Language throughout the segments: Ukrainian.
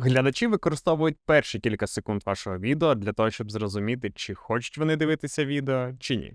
Глядачі використовують перші кілька секунд вашого відео для того, щоб зрозуміти, чи хочуть вони дивитися відео, чи ні.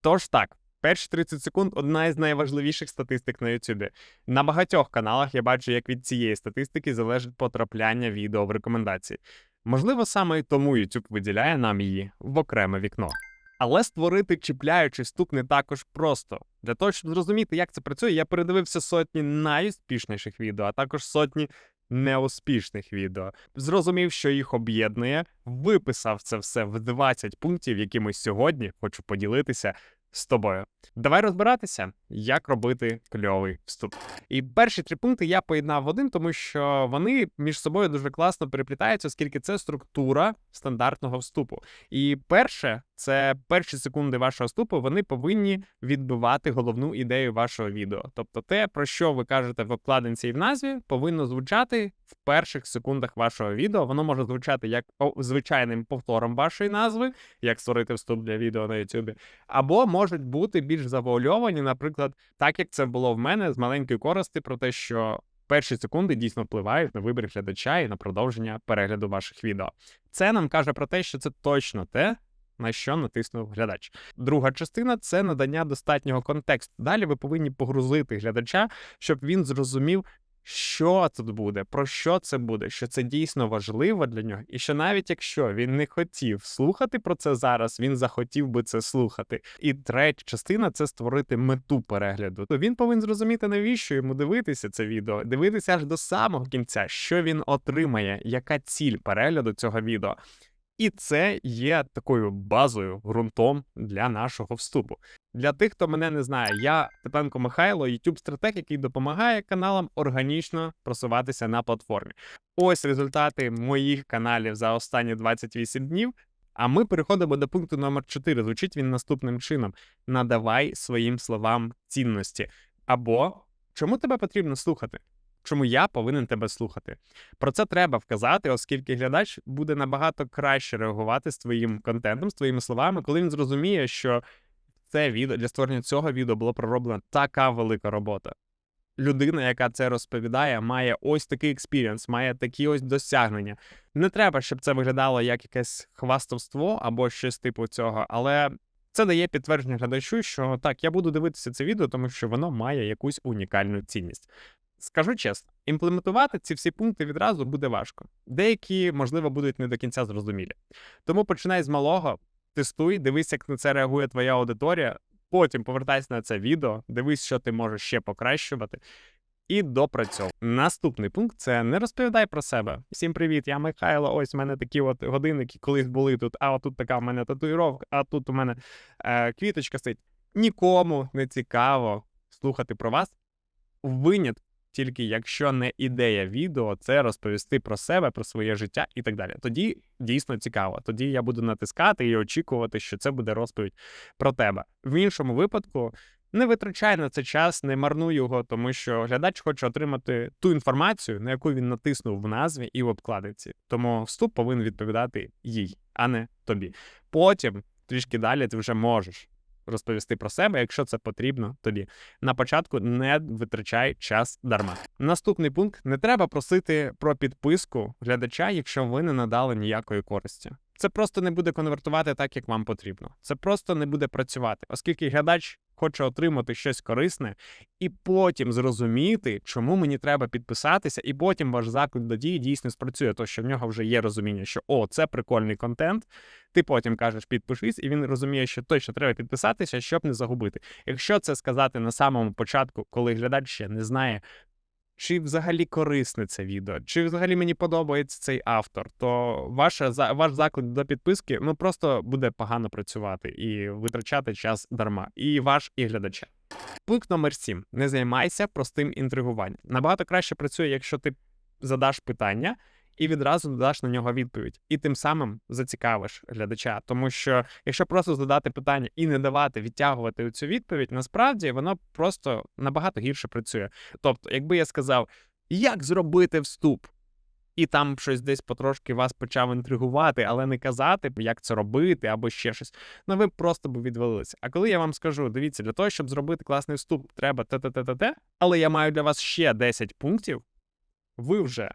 Тож так, перші 30 секунд одна із найважливіших статистик на YouTube. На багатьох каналах я бачу, як від цієї статистики залежить потрапляння відео в рекомендації. Можливо, саме тому YouTube виділяє нам її в окреме вікно. Але створити чіпляючий вступ не також просто. Для того, щоб зрозуміти, як це працює, я передивився сотні найуспішніших відео, а також сотні неуспішних відео. Зрозумів, що їх об'єднує, виписав це все в 20 пунктів, якими сьогодні хочу поділитися з тобою. Давай розбиратися, як робити кльовий вступ. І перші три пункти я поєднав в один, тому що вони між собою дуже класно переплітаються, оскільки це структура стандартного вступу. І перше, це перші секунди вашого вступу, вони повинні відбивати головну ідею вашого відео. Тобто, те, про що ви кажете в обкладинці і в назві, повинно звучати в перших секундах вашого відео. Воно може звучати як звичайним повтором вашої назви, як створити вступ для відео на YouTube, або можуть бути більш завуальовані, наприклад, так як це було в мене з маленької користі про те, що. Перші секунди дійсно впливають на вибір глядача і на продовження перегляду ваших відео. Це нам каже про те, що це точно те, на що натиснув глядач. Друга частина це надання достатнього контексту. Далі ви повинні погрузити глядача, щоб він зрозумів, що тут буде, про що це буде, що це дійсно важливо для нього, і що навіть якщо він не хотів слухати про це зараз, він захотів би це слухати. І третя частина це створити мету перегляду. То він повинен зрозуміти, навіщо йому дивитися це відео, дивитися аж до самого кінця, що він отримає, яка ціль перегляду цього відео. І це є такою базою, ґрунтом для нашого вступу. Для тих, хто мене не знає, я Петенко Михайло, youtube стратег який допомагає каналам органічно просуватися на платформі. Ось результати моїх каналів за останні 28 днів. А ми переходимо до пункту номер 4. Звучить він наступним чином: надавай своїм словам цінності. Або чому тебе потрібно слухати? Чому я повинен тебе слухати. Про це треба вказати, оскільки глядач буде набагато краще реагувати з твоїм контентом, з твоїми словами, коли він зрозуміє, що це відео для створення цього відео було пророблена така велика робота. Людина, яка це розповідає, має ось такий експірієнс, має такі ось досягнення. Не треба, щоб це виглядало як якесь хвастовство або щось типу цього, але це дає підтвердження глядачу, що так, я буду дивитися це відео, тому що воно має якусь унікальну цінність. Скажу чесно, імплементувати ці всі пункти відразу буде важко. Деякі, можливо, будуть не до кінця зрозумілі. Тому починай з малого, тестуй, дивись, як на це реагує твоя аудиторія. Потім повертайся на це відео, дивись, що ти можеш ще покращувати. І допрацьовуй. Наступний пункт це не розповідай про себе. Всім привіт, я Михайло. Ось у мене такі от годинники колись були тут. А отут така в мене татуїровка, а тут у мене е, квіточка стоїть. Нікому не цікаво слухати про вас. Винят тільки якщо не ідея відео, це розповісти про себе, про своє життя і так далі. Тоді дійсно цікаво. Тоді я буду натискати і очікувати, що це буде розповідь про тебе. В іншому випадку. Не витрачай на це час, не марнуй його, тому що глядач хоче отримати ту інформацію, на яку він натиснув в назві і в обкладинці. Тому вступ повинен відповідати їй, а не тобі. Потім трішки далі ти вже можеш розповісти про себе, якщо це потрібно тобі. На початку не витрачай час дарма. Наступний пункт: не треба просити про підписку глядача, якщо ви не надали ніякої користі. Це просто не буде конвертувати так, як вам потрібно. Це просто не буде працювати, оскільки глядач хоче отримати щось корисне, і потім зрозуміти, чому мені треба підписатися, і потім ваш заклик до дії дійсно спрацює, то що в нього вже є розуміння, що о, це прикольний контент. Ти потім кажеш підпишись, і він розуміє, що точно треба підписатися, щоб не загубити. Якщо це сказати на самому початку, коли глядач ще не знає, чи взагалі корисне це відео, чи взагалі мені подобається цей автор, то ваша ваш заклик до підписки ну просто буде погано працювати і витрачати час дарма. І ваш, і глядача. Пункт номер 7. Не займайся простим інтригуванням. Набагато краще працює, якщо ти задаш питання і відразу додаш на нього відповідь, і тим самим зацікавиш глядача. Тому що якщо просто задати питання і не давати відтягувати цю відповідь, насправді воно просто набагато гірше працює. Тобто, якби я сказав, як зробити вступ. І там щось десь потрошки вас почав інтригувати, але не казати, як це робити, або ще щось. Ну ви просто б відвалилися. А коли я вам скажу, дивіться, для того, щоб зробити класний вступ, треба те-те-те-те, але я маю для вас ще 10 пунктів, ви вже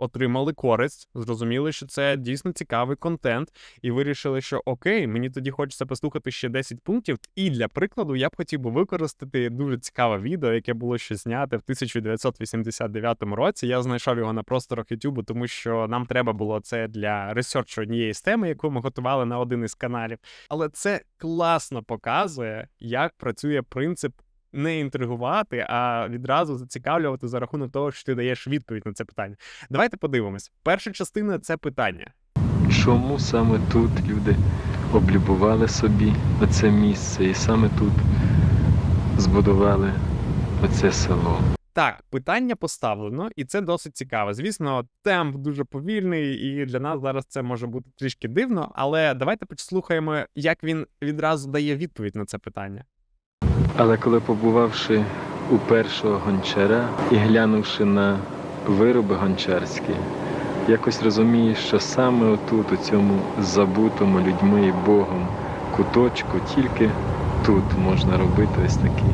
отримали користь, зрозуміли, що це дійсно цікавий контент, і вирішили, що окей, мені тоді хочеться послухати ще 10 пунктів. І для прикладу я б хотів би використати дуже цікаве відео, яке було ще зняте в 1989 році. Я знайшов його на просторах YouTube, тому що нам треба було це для ресерчу однієї з теми, яку ми готували на один із каналів. Але це класно показує, як працює принцип не інтригувати, а відразу зацікавлювати за рахунок того, що ти даєш відповідь на це питання. Давайте подивимось. Перша частина це питання. Чому саме тут люди облюбували собі оце місце і саме тут збудували оце село? Так, питання поставлено, і це досить цікаво. Звісно, темп дуже повільний, і для нас зараз це може бути трішки дивно, але давайте послухаємо, як він відразу дає відповідь на це питання. Але коли побувавши у першого гончара і глянувши на вироби гончарські, якось розумієш, що саме отут, у цьому забутому людьми і Богом куточку, тільки тут можна робити ось такі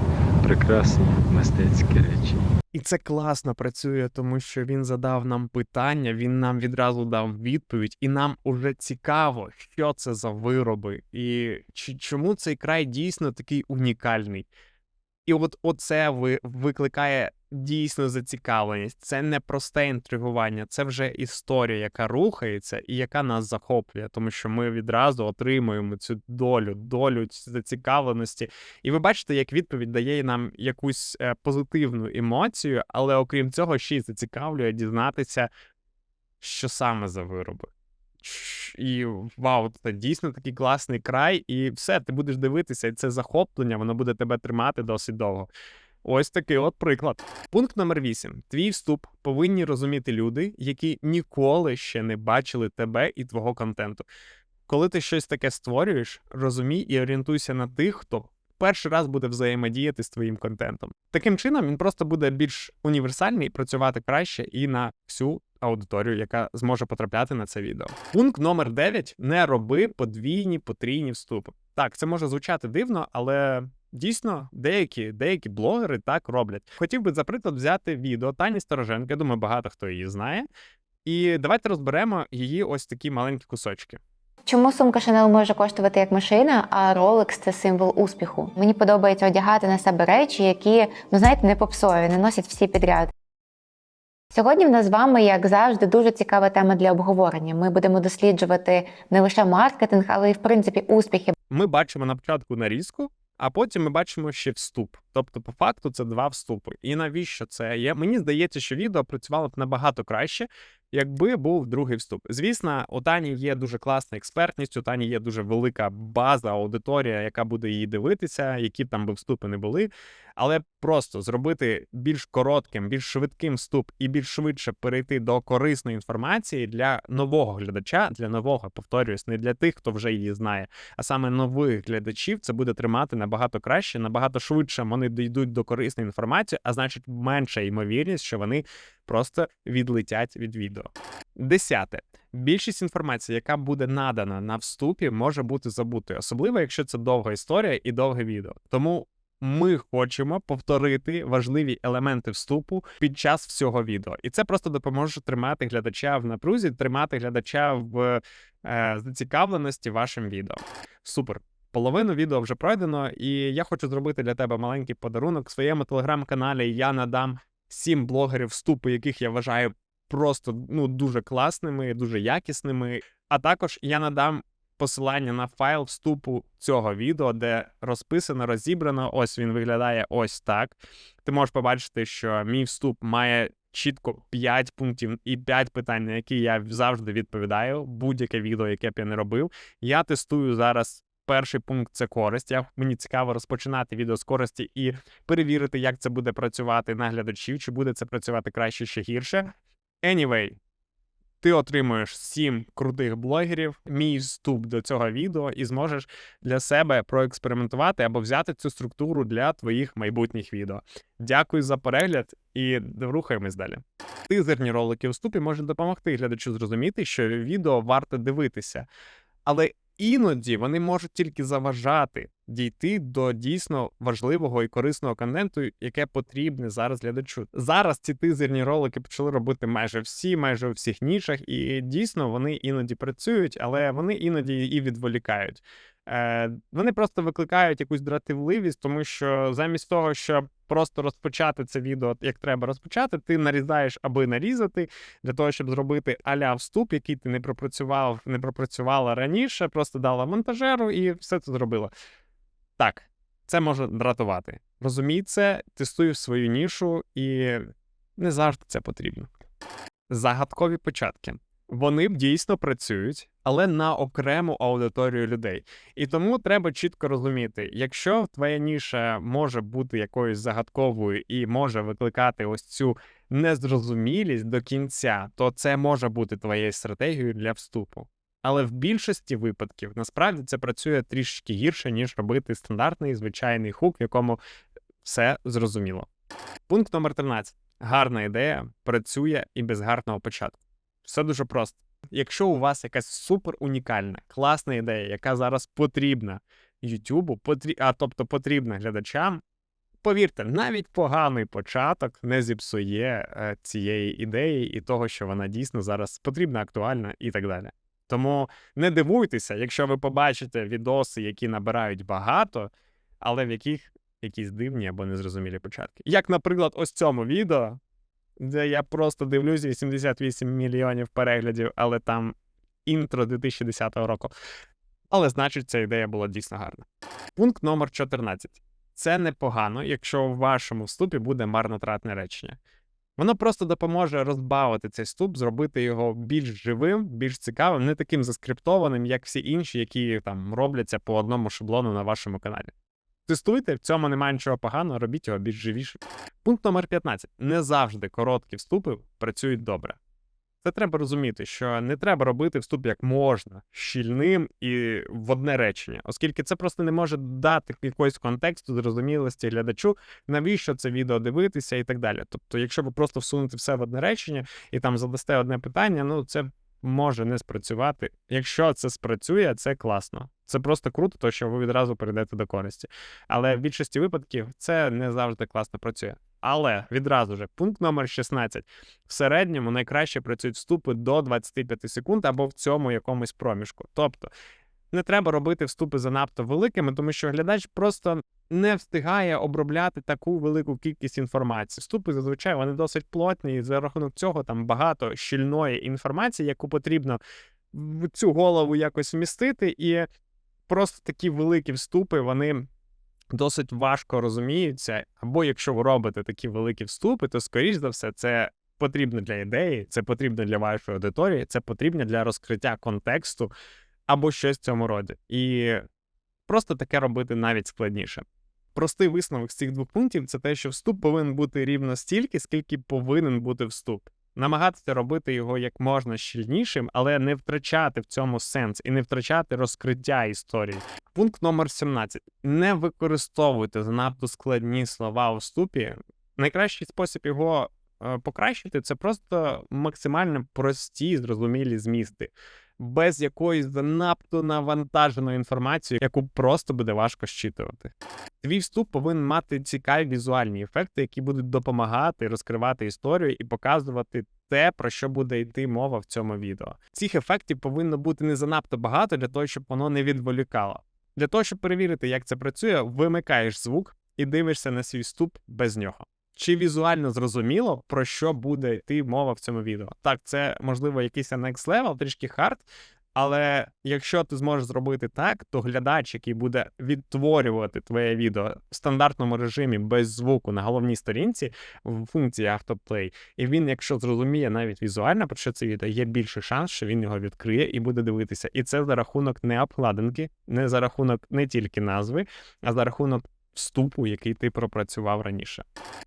прекрасні мистецькі речі. І це класно працює, тому що він задав нам питання, він нам відразу дав відповідь, і нам уже цікаво, що це за вироби, і чому цей край дійсно такий унікальний. І от оце ви, викликає дійсно зацікавленість. Це не просте інтригування, це вже історія, яка рухається і яка нас захоплює, тому що ми відразу отримуємо цю долю, долю зацікавленості. І ви бачите, як відповідь дає нам якусь е, позитивну емоцію, але окрім цього, ще й зацікавлює дізнатися, що саме за вироби. І вау, це дійсно такий класний край, і все, ти будеш дивитися, і це захоплення, воно буде тебе тримати досить довго. Ось такий от приклад. Пункт номер 8. Твій вступ повинні розуміти люди, які ніколи ще не бачили тебе і твого контенту. Коли ти щось таке створюєш, розумій і орієнтуйся на тих, хто перший раз буде взаємодіяти з твоїм контентом. Таким чином, він просто буде більш універсальний, працювати краще і на всю аудиторію, яка зможе потрапляти на це відео. Пункт номер 9. не роби подвійні потрійні вступи. Так, це може звучати дивно, але дійсно деякі, деякі блогери так роблять. Хотів би, за приклад, взяти відео Тані Стороженко, я думаю, багато хто її знає. І давайте розберемо її ось такі маленькі кусочки. Чому сумка Chanel може коштувати як машина, а Rolex – це символ успіху? Мені подобається одягати на себе речі, які, ну знаєте, не попсові, не носять всі підряд. Сьогодні в нас з вами, як завжди, дуже цікава тема для обговорення. Ми будемо досліджувати не лише маркетинг, але й в принципі успіхи Ми бачимо на початку нарізку, а потім ми бачимо ще вступ. Тобто, по факту, це два вступи. І навіщо це є? Мені здається, що відео працювало б набагато краще, якби був другий вступ. Звісно, у Тані є дуже класна експертність, у Тані є дуже велика база, аудиторія, яка буде її дивитися, які там би вступи не були. Але просто зробити більш коротким, більш швидким вступ і більш швидше перейти до корисної інформації для нового глядача, для нового, повторююсь, не для тих, хто вже її знає, а саме нових глядачів, це буде тримати набагато краще, набагато швидше вони дійдуть до корисної інформації, а значить менша ймовірність, що вони просто відлетять від відео. Десяте. Більшість інформації, яка буде надана на вступі, може бути забутою, особливо якщо це довга історія і довге відео. Тому ми хочемо повторити важливі елементи вступу під час всього відео, і це просто допоможе тримати глядача в напрузі, тримати глядача в е, зацікавленості вашим відео. Супер. Половину відео вже пройдено, і я хочу зробити для тебе маленький подарунок в своєму телеграм-каналі. Я надам сім блогерів вступи, яких я вважаю просто ну дуже класними, дуже якісними. А також я надам посилання на файл вступу цього відео, де розписано, розібрано. Ось він виглядає ось так. Ти можеш побачити, що мій вступ має чітко 5 пунктів і 5 питань, на які я завжди відповідаю. Будь-яке відео, яке б я не робив. Я тестую зараз. Перший пункт це користь. Я мені цікаво розпочинати відео з користі і перевірити, як це буде працювати на глядачів, чи буде це працювати краще чи гірше. Anyway, ти отримуєш 7 крутих блогерів, мій вступ до цього відео, і зможеш для себе проекспериментувати або взяти цю структуру для твоїх майбутніх відео. Дякую за перегляд і рухаємось далі. Тизерні ролики у вступі можуть допомогти глядачу зрозуміти, що відео варто дивитися. Але іноді вони можуть тільки заважати дійти до дійсно важливого і корисного контенту, яке потрібне зараз глядачу. Зараз ці тизерні ролики почали робити майже всі, майже у всіх нішах, і дійсно вони іноді працюють, але вони іноді і відволікають. Е, Вони просто викликають якусь дратівливість, тому що замість того, щоб просто розпочати це відео, як треба розпочати, ти нарізаєш, аби нарізати, для того, щоб зробити аля вступ, який ти не пропрацював, не пропрацювала раніше, просто дала монтажеру і все це зробила. Так, це може дратувати. Розумій це, тестуй свою нішу, і не завжди це потрібно. Загадкові початки. Вони б дійсно працюють, але на окрему аудиторію людей. І тому треба чітко розуміти, якщо твоя ніша може бути якоюсь загадковою і може викликати ось цю незрозумілість до кінця, то це може бути твоєю стратегією для вступу. Але в більшості випадків насправді це працює трішки гірше, ніж робити стандартний звичайний хук, в якому все зрозуміло. Пункт номер 13. Гарна ідея працює і без гарного початку. Все дуже просто. Якщо у вас якась супер унікальна, класна ідея, яка зараз потрібна Ютубу, потрі... а тобто потрібна глядачам, повірте, навіть поганий початок не зіпсує е, цієї ідеї і того, що вона дійсно зараз потрібна, актуальна і так далі. Тому не дивуйтеся, якщо ви побачите відоси, які набирають багато, але в яких якісь дивні або незрозумілі початки. Як, наприклад, ось цьому відео, де я просто дивлюся 88 мільйонів переглядів, але там інтро 2010 року. Але значить, ця ідея була дійсно гарна. Пункт номер 14. Це непогано, якщо в вашому вступі буде марнотратне речення. Воно просто допоможе розбавити цей вступ, зробити його більш живим, більш цікавим, не таким заскриптованим, як всі інші, які там робляться по одному шаблону на вашому каналі. Тестуйте, в цьому немає нічого поганого, робіть його більш живішим. Пункт номер 15. Не завжди короткі вступи працюють добре. Це треба розуміти, що не треба робити вступ як можна, щільним і в одне речення, оскільки це просто не може дати якогось контексту, зрозумілості глядачу, навіщо це відео дивитися і так далі. Тобто, якщо ви просто всунете все в одне речення і там задасте одне питання, ну це може не спрацювати. Якщо це спрацює, це класно. Це просто круто, то що ви відразу перейдете до користі. Але в більшості випадків це не завжди класно працює. Але відразу же, пункт номер 16. В середньому найкраще працюють вступи до 25 секунд або в цьому якомусь проміжку. Тобто не треба робити вступи занадто великими, тому що глядач просто не встигає обробляти таку велику кількість інформації. Вступи зазвичай вони досить плотні, і за рахунок цього там багато щільної інформації, яку потрібно в цю голову якось вмістити, і просто такі великі вступи, вони досить важко розуміються. Або якщо ви робите такі великі вступи, то скоріш за все це. Потрібно для ідеї, це потрібно для вашої аудиторії, це потрібно для розкриття контексту або щось в цьому роді. І просто таке робити навіть складніше. Простий висновок з цих двох пунктів це те, що вступ повинен бути рівно стільки, скільки повинен бути вступ. Намагатися робити його як можна щільнішим, але не втрачати в цьому сенс і не втрачати розкриття історії. Пункт номер 17. Не використовуйте занадто складні слова у вступі. Найкращий спосіб його е, покращити це просто максимально прості, зрозумілі змісти, без якоїсь занадто навантаженої інформації, яку просто буде важко щитувати. Твій вступ повинен мати цікаві візуальні ефекти, які будуть допомагати розкривати історію і показувати те, про що буде йти мова в цьому відео. Цих ефектів повинно бути не занадто багато для того, щоб воно не відволікало. Для того, щоб перевірити, як це працює, вимикаєш звук і дивишся на свій вступ без нього. Чи візуально зрозуміло, про що буде йти мова в цьому відео? Так, це можливо якийсь next level, трішки хард, але якщо ти зможеш зробити так, то глядач, який буде відтворювати твоє відео в стандартному режимі без звуку на головній сторінці в функції автоплей, і він, якщо зрозуміє навіть візуально, про що це відео, є більший шанс, що він його відкриє і буде дивитися. І це за рахунок не обкладинки, не за рахунок не тільки назви, а за рахунок вступу, який ти пропрацював раніше.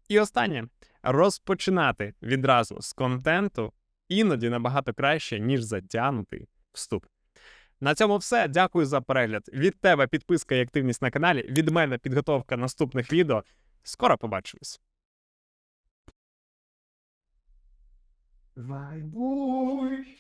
І останнє розпочинати відразу з контенту іноді набагато краще, ніж затягнутий вступ. На цьому все. Дякую за перегляд. Від тебе підписка і активність на каналі. Від мене підготовка наступних відео. Скоро побачимось. Вайбуй.